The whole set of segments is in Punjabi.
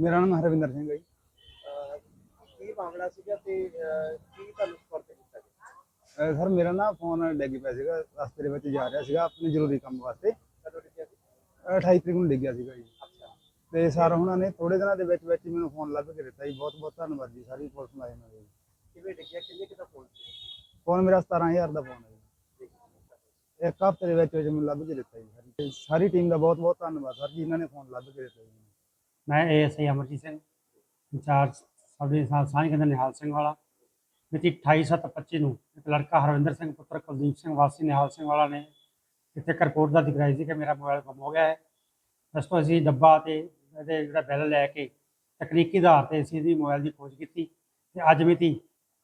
ਮੇਰਾ ਨਾਮ ਹਰਵਿੰਦਰ ਸਿੰਘ ਹੈ ਜੀ। ਅਹ ਕੀ ਮਾਮਲਾ ਸੀਗਾ ਤੇ ਅਹ ਕੀ ਤੁਹਾਨੂੰ ਸਪੋਰਟ ਕੀਤਾ ਗਿਆ? ਅਹ ਸਰ ਮੇਰਾ ਨਾ ਫੋਨ ਡਿੱਗ ਪਿਆ ਸੀਗਾ ਰਸਤੇ ਦੇ ਵਿੱਚ ਜਾ ਰਿਹਾ ਸੀਗਾ ਆਪਣੇ ਜ਼ਰੂਰੀ ਕੰਮ ਵਾਸਤੇ। ਕਦੋਂ ਸੀ? ਅਹ 28 ਤਰੀਕ ਨੂੰ ਡਿੱਗਿਆ ਸੀਗਾ ਜੀ। ਅੱਛਾ। ਤੇ ਸਰ ਉਹਨਾਂ ਨੇ ਥੋੜੇ ਦਿਨਾਂ ਦੇ ਵਿੱਚ ਵਿੱਚ ਹੀ ਮੈਨੂੰ ਫੋਨ ਲੱਭ ਕੇ ਦਿੱਤਾ ਜੀ। ਬਹੁਤ ਬਹੁਤ ਧੰਨਵਾਦ ਜੀ ਸਾਰੀ ਪੁਲਿਸ ਮੁਲਾਜ਼ਮਾਂ ਦਾ ਜੀ। ਕਿਵੇਂ ਡਿੱਗਿਆ? ਕਿੰਨੇ ਕਿਤਾ ਫੋਨ ਸੀ? ਫੋਨ ਮੇਰਾ 17000 ਦਾ ਫੋਨ ਹੈ ਜੀ। ਇੱਕ ਹਫ਼ਤੇ ਦੇ ਵਿੱਚ ਵਿੱਚ ਮੈਨੂੰ ਲੱਭ ਕੇ ਦਿੱਤਾ ਜੀ ਸਾਰੀ। ਟੀਮ ਦਾ ਬਹੁਤ ਬਹੁਤ ਧੰਨਵਾਦ ਸਰ ਜੀ ਇਹਨਾਂ ਨੇ ਫੋਨ ਲੱਭ ਕੇ ਦਿੱਤਾ ਜੀ। ਮੈਂ ASI Amarjit Singh, incharge sub division Saanjh Kendra Nihal Singh ਵਾਲਾ ਮਿਤੀ 28/7/25 ਨੂੰ ਇੱਕ ਲੜਕਾ ਹਰਵਿੰਦਰ ਸਿੰਘ, ਪੁੱਤਰ ਕੁਲਦੀਪ ਸਿੰਘ, ਵਾਸੀ ਨਿਹਾਲ ਸਿੰਘ ਵਾਲਾ ਨੇ ਇੱਥੇ ਇੱਕ ਦਾ ਦਿਖਾਈ ਸੀ ਕਿ ਮੇਰਾ ਮੋਬਾਈਲ ਗੁੰਮ ਹੋ ਗਿਆ ਹੈ। ਇਸ ਤੋਂ ਅਸੀਂ ਡੱਬਾ ਤੇ ਇਹਦੇ ਜਿਹੜਾ ਬਿੱਲ ਲੈ ਕੇ ਤਕਨੀਕੀ ਆਧਾਰ ਤੇ ਅਸੀਂ ਇਹਦੀ ਮੋਬਾਈਲ ਦੀ ਖੋਜ ਕੀਤੀ ਤੇ ਅੱਜ ਮਿਤੀ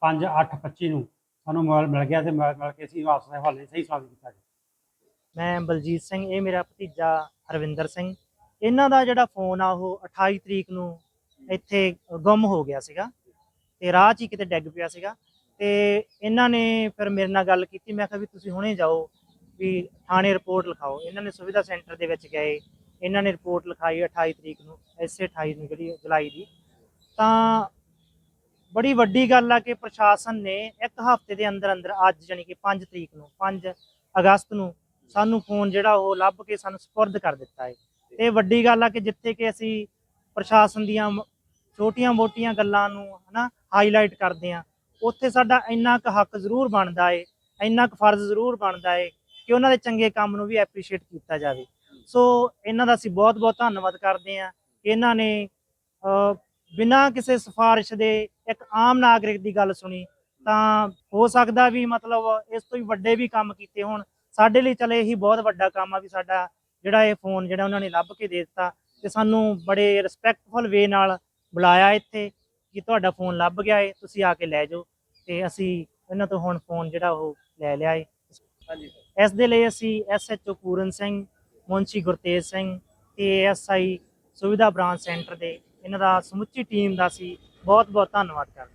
5/8/25 ਨੂੰ ਸਾਨੂੰ ਮੋਬਾਈਲ ਮਿਲ ਗਿਆ ਤੇ ਮੋਬਾਈਲ ਮਿਲ ਕੇ ਅਸੀਂ ਵਾਪਸ ਦੇ ਹਵਾਲੇ ਸਹੀ ਸਵਾਗਤ ਕੀਤਾ ਜੀ ਮੈਂ ਬਲਜੀਤ ਸਿੰਘ, ਇਹ ਮੇਰਾ ਭਤੀਜਾ ਹਰਵਿੰਦਰ ਸਿੰਘ ਇਹਨਾਂ ਦਾ ਜਿਹੜਾ ਫੋਨ ਆ ਉਹ 28 ਤਰੀਕ ਨੂੰ ਇੱਥੇ ਗੁੰਮ ਹੋ ਗਿਆ ਸੀਗਾ ਤੇ ਰਾਹ 'ਚ ਹੀ ਕਿਤੇ ਡਿੱਗ ਪਿਆ ਸੀਗਾ ਤੇ ਇਹਨਾਂ ਨੇ ਫਿਰ ਮੇਰੇ ਨਾਲ ਗੱਲ ਕੀਤੀ, ਮੈਂ ਕਿਹਾ ਵੀ ਤੁਸੀਂ ਹੁਣੇ ਜਾਓ ਵੀ ਥਾਣੇ ਰਿਪੋਰਟ ਲਿਖਾਓ। ਇਹਨਾਂ ਨੇ ਸੁਵਿਧਾ ਸੈਂਟਰ ਦੇ ਵਿੱਚ ਗਏ, ਇਹਨਾਂ ਨੇ ਰਿਪੋਰਟ ਲਿਖਾਈ 28 ਤਰੀਕ ਨੂੰ, ਐਸੇ 28 ਨੂੰ ਜਿਹੜੀ ਜੁਲਾਈ ਦੀ। ਤਾਂ ਬੜੀ ਵੱਡੀ ਗੱਲ ਆ ਕਿ ਪ੍ਰਸ਼ਾਸਨ ਨੇ ਇੱਕ ਹਫ਼ਤੇ ਦੇ ਅੰਦਰ ਅੰਦਰ ਅੱਜ ਜਾਨੀ ਕਿ 5 ਤਰੀਕ ਨੂੰ 5 ਅਗਸਤ ਨੂੰ ਸਾਨੂੰ ਫੋਨ ਜਿਹੜਾ ਉਹ ਲੱਭ ਕੇ ਸਾਨੂੰ ਸਪੁਰਦ ਕਰ ਦਿੱਤਾ ਹੈ ਤੇ ਵੱਡੀ ਗੱਲ ਆ ਕਿ ਜਿੱਥੇ ਕਿ ਅਸੀਂ ਪ੍ਰਸ਼ਾਸਨ ਦੀਆਂ ਛੋਟੀਆਂ-ਮੋਟੀਆਂ ਗੱਲਾਂ ਨੂੰ ਹਨਾ ਹਾਈਲਾਈਟ ਕਰਦੇ ਆ ਉੱਥੇ ਸਾਡਾ ਇੰਨਾ ਕੁ ਹੱਕ ਜ਼ਰੂਰ ਬਣਦਾ ਏ ਇੰਨਾ ਕੁ ਫਰਜ਼ ਜ਼ਰੂਰ ਬਣਦਾ ਏ ਕਿ ਉਹਨਾਂ ਦੇ ਚੰਗੇ ਕੰਮ ਨੂੰ ਵੀ ਐਪਰੀਸ਼ੀਏਟ ਕੀਤਾ ਜਾਵੇ। ਸੋ ਇਹਨਾਂ ਦਾ ਅਸੀਂ ਬਹੁਤ-ਬਹੁਤ ਧੰਨਵਾਦ ਕਰਦੇ ਆ ਕਿ ਇਹਨਾਂ ਨੇ ਅਹ, ਬਿਨਾਂ ਕਿਸੇ ਸਿਫਾਰਿਸ਼ ਦੇ ਇੱਕ ਆਮ ਨਾਗਰਿਕ ਦੀ ਗੱਲ ਸੁਣੀ ਤਾਂ ਹੋ ਸਕਦਾ ਵੀ ਮਤਲਬ ਇਸ ਤੋਂ ਵੀ ਵੱਡੇ ਵੀ ਕੰਮ ਕੀਤੇ ਹੋਣ ਸਾਡੇ ਲਈ ਚਲੇ ਇਹੀ ਬਹੁਤ ਵੱਡਾ ਕੰਮ ਆ ਵੀ ਸਾਡਾ ਜਿਹੜਾ ਇਹ ਫੋਨ ਜਿਹੜਾ ਉਹਨਾਂ ਨੇ ਲੱਭ ਕੇ ਦੇ ਦਿੱਤਾ ਤੇ ਸਾਨੂੰ ਬੜੇ ਰਿਸਪੈਕਟਫੁਲ ਵੇ ਨਾਲ ਬੁਲਾਇਆ ਇੱਥੇ ਕਿ ਤੁਹਾਡਾ ਫੋਨ ਲੱਭ ਗਿਆ ਏ ਤੁਸੀਂ ਆ ਕੇ ਲੈ ਜਾਓ ਤੇ ਅਸੀਂ ਇਹਨਾਂ ਤੋਂ ਹੁਣ ਫੋਨ ਜਿਹੜਾ ਉਹ ਲੈ ਲਿਆ ਏ। ਹਾਂਜੀ ਇਸ ਦੇ ਲਈ ਅਸੀਂ ਐਸਐਚਓ ਪੂਰਨ ਸਿੰਘ ਮੁੰਸ਼ੀ ਗੁਰਤੇਜ ਸਿੰਘ ਤੇ ਐਸਆਈ ਸੁਵਿਧਾ ਬ੍ਰਾਂਚ ਸੈਂਟਰ ਦੇ ਇਹਨਾਂ ਦਾ ਸਮੁੱਚੀ ਟੀਮ ਦਾ ਅਸੀਂ ਬਹੁਤ ਬਹੁਤ ਧੰਨਵਾਦ ਕਰਦੇ